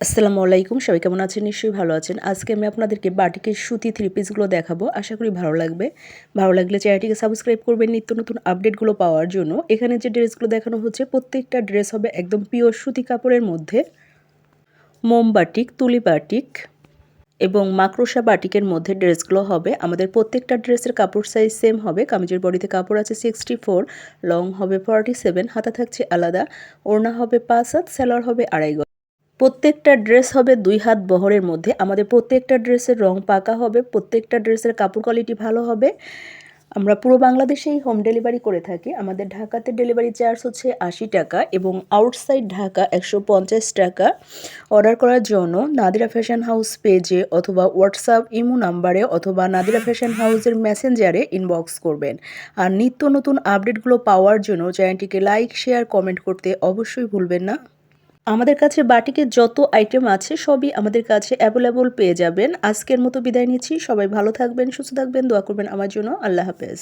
আসসালামু আলাইকুম, সবাই কেমন আছেন? নিশ্চয়ই ভালো আছেন। আজকে আমি আপনাদেরকে বাটিকের সুতি থ্রি পিসগুলো দেখাবো। আশা করি ভালো লাগবে। ভালো লাগলে চ্যানেলটিকে সাবস্ক্রাইব করবেন। নিত্য নতুন আপডেটগুলো পাওয়ার জন্য। এখানে যে ড্রেসগুলো দেখানো হচ্ছে, প্রত্যেকটা ড্রেস হবে একদম পিওর সুতি কাপড়ের মধ্যে। মোম বাটিক তুলি বাটিক এবং মাকড়সা বাটিকের মধ্যে ড্রেসগুলো হবে। আমাদের প্রত্যেকটা ড্রেসের কাপড় সাইজ সেম হবে। কামিজের বডিতে কাপড় আছে সিক্সটি ফোর লং হবে ফর্টি সেভেন হাতা থাকছে আলাদা। ওড়না হবে পাঁচ হাত সেলার হবে আড়াই প্রত্যেকটা ড্রেস হবে দুই হাত বহরের মধ্যে। আমাদের প্রত্যেকটা ড্রেসের রং পাকা হবে, প্রত্যেকটা ড্রেসের কাপড় কোয়ালিটি ভালো হবে। আমরা পুরো বাংলাদেশেই হোম ডেলিভারি করে থাকি। আমাদের ঢাকাতে ডেলিভারি চার্জ হচ্ছে আশি টাকা এবং আউটসাইড ঢাকা একশো পঞ্চাশ টাকা। অর্ডার করার জন্য নাদিরা ফ্যাশন হাউস পেজে অথবা হোয়াটসঅ্যাপ ইমো নাম্বারে অথবা নাদিরা ফ্যাশন হাউসের মেসেঞ্জারে ইনবক্স করবেন। আর নিত্য নতুন আপডেটগুলো পাওয়ার জন্য চ্যানেলটিকে লাইক শেয়ার কমেন্ট করতে অবশ্যই ভুলবেন না। আমাদের কাছে বাটিকে যত আইটেম আছে, সবই আমাদের কাছে অ্যাভেলেবল পেয়ে যাবেন। আজকের মতো বিদায় নিচ্ছি। সবাই ভালো থাকবেন, সুস্থ থাকবেন, দোয়া করবেন আমার জন্য। আল্লাহ হাফেজ।